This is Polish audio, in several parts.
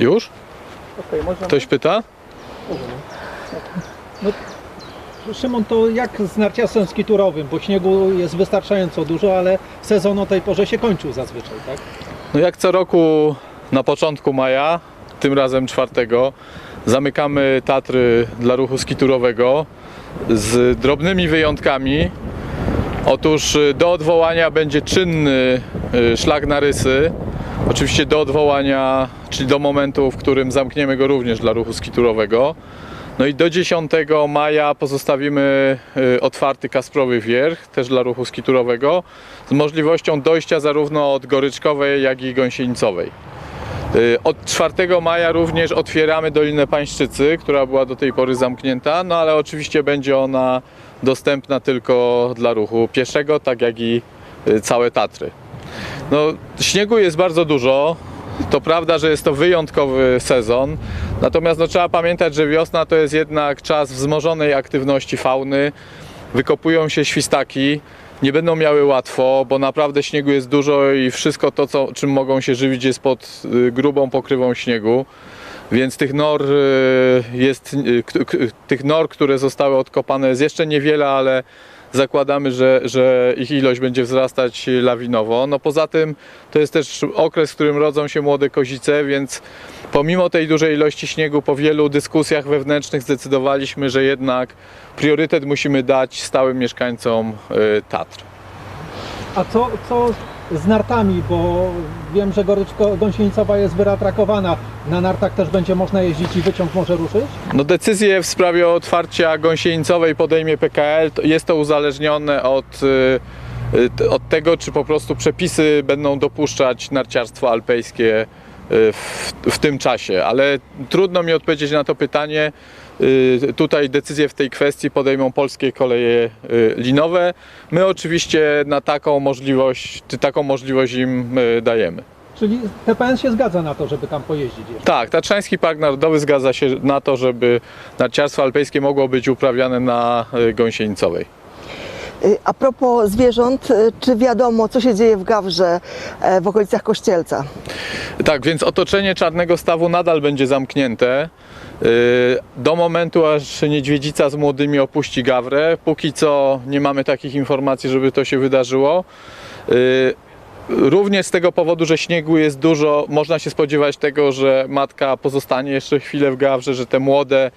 Już? Można. Ktoś pyta? Szymon, to jak z narciarstwem skiturowym? Bo śniegu jest wystarczająco dużo, ale sezon o tej porze się kończył zazwyczaj, tak? No jak co roku na początku maja, tym razem czwartego, zamykamy Tatry dla ruchu skiturowego z drobnymi wyjątkami. Otóż do odwołania będzie czynny y, szlak na rysy. Oczywiście do odwołania, czyli do momentu, w którym zamkniemy go również dla ruchu skiturowego. No i do 10 maja pozostawimy y, otwarty Kasprowy Wierch, też dla ruchu skiturowego, z możliwością dojścia zarówno od Goryczkowej, jak i Gąsienicowej. Y, Od 4 maja również otwieramy Dolinę Pańszczycy, która była do tej pory zamknięta, no ale oczywiście będzie ona dostępna tylko dla ruchu pieszego, tak jak i y, całe Tatry. No, śniegu jest bardzo dużo. To prawda, że jest to wyjątkowy sezon, natomiast no, trzeba pamiętać, że wiosna to jest jednak czas wzmożonej aktywności fauny. Wykopują się świstaki, nie będą miały łatwo, bo naprawdę śniegu jest dużo i wszystko to, co, czym mogą się żywić, jest pod y, grubą pokrywą śniegu. Więc tych nor y, jest, y, tych nor, które zostały odkopane jest jeszcze niewiele, ale zakładamy, że, że ich ilość będzie wzrastać lawinowo. No poza tym to jest też okres, w którym rodzą się młode kozice, więc pomimo tej dużej ilości śniegu, po wielu dyskusjach wewnętrznych zdecydowaliśmy, że jednak priorytet musimy dać stałym mieszkańcom y, Tatr. A co, co z nartami? Bo wiem, że Goryczko Gąsienicowa jest wyratrakowana. Na nartach też będzie można jeździć i wyciąg może ruszyć? No decyzję w sprawie otwarcia gąsienicowej podejmie PKL. Jest to uzależnione od, y, y, od tego, czy po prostu przepisy będą dopuszczać narciarstwo alpejskie y, w, w tym czasie, ale trudno mi odpowiedzieć na to pytanie. Y, Tutaj decyzje w tej kwestii podejmą polskie koleje y, linowe. My oczywiście na taką możliwość, taką możliwość im y, dajemy. Czyli TPN się zgadza na to, żeby tam pojeździć jeszcze. Tak, Tatrzański Park Narodowy zgadza się na to, żeby narciarstwo alpejskie mogło być uprawiane na Gąsienicowej. Y, A propos zwierząt, y, czy wiadomo, co się dzieje w Gawrze e, w okolicach Kościelca? Tak, więc otoczenie Czarnego Stawu nadal będzie zamknięte y, do momentu, aż niedźwiedzica z młodymi opuści Gawrę. Póki co nie mamy takich informacji, żeby to się wydarzyło. Również z tego powodu, że śniegu jest dużo, można się spodziewać tego, że matka pozostanie jeszcze chwilę w Gawrze, że te młode,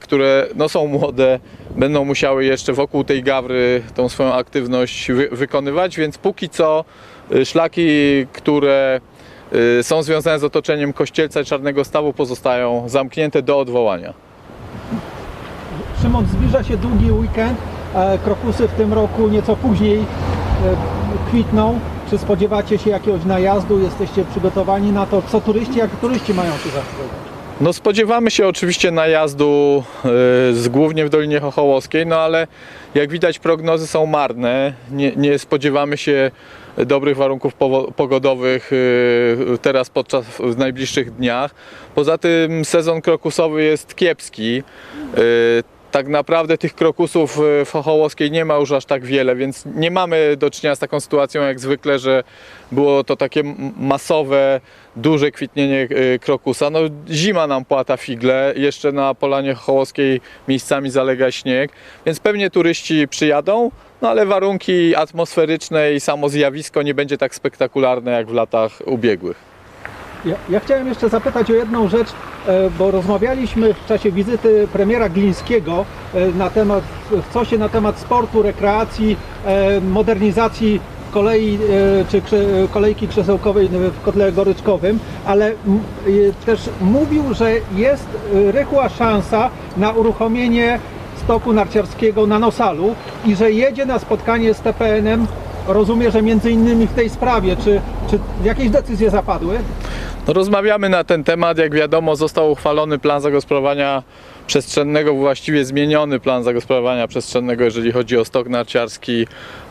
które no są młode, będą musiały jeszcze wokół tej Gawry tą swoją aktywność wy- wykonywać, więc póki co y, szlaki, które y, są związane z otoczeniem Kościelca i Czarnego Stawu pozostają zamknięte do odwołania. Szymon, zbliża się długi weekend. E, Krokusy w tym roku nieco później e, kwitną. Czy spodziewacie się jakiegoś najazdu? Jesteście przygotowani na to? Co turyści, jak turyści mają się zachowywać? No spodziewamy się oczywiście najazdu y, z, głównie w Dolinie Chochołowskiej, no ale jak widać prognozy są marne. Nie, nie spodziewamy się dobrych warunków pogodowych y, teraz podczas w najbliższych dniach. Poza tym sezon krokusowy jest kiepski. Tak naprawdę tych krokusów y, w Chochołowskiej nie ma już aż tak wiele, więc nie mamy do czynienia z taką sytuacją jak zwykle, że było to takie masowe, duże kwitnienie y, krokusa. No, zima nam płata figle, jeszcze na Polanie Chochołowskiej miejscami zalega śnieg, więc pewnie turyści przyjadą, no ale warunki atmosferyczne i samo zjawisko nie będzie tak spektakularne jak w latach ubiegłych. Ja, ja chciałem jeszcze zapytać o jedną rzecz, e, bo rozmawialiśmy w czasie wizyty premiera Glińskiego e, na temat, w COSie na temat sportu, rekreacji, e, modernizacji kolei czy kolejki krzesełkowej w kotle goryczkowym, ale też mówił, że jest rychła szansa na uruchomienie stoku narciarskiego na Nosalu i że jedzie na spotkanie z TPN-em. Rozumiem, że między innymi w tej sprawie, czy, czy jakieś decyzje zapadły? No, rozmawiamy na ten temat. Jak wiadomo, został uchwalony plan zagospodarowania przestrzennego, właściwie zmieniony plan zagospodarowania przestrzennego, jeżeli chodzi o stok narciarski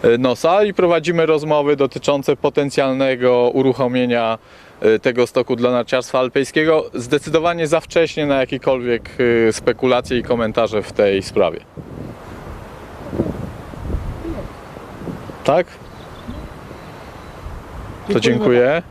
y, Nosa i prowadzimy rozmowy dotyczące potencjalnego uruchomienia y, tego stoku dla narciarstwa alpejskiego. Zdecydowanie za wcześnie na jakiekolwiek y, spekulacje i komentarze w tej sprawie. Tak? To dziękuję.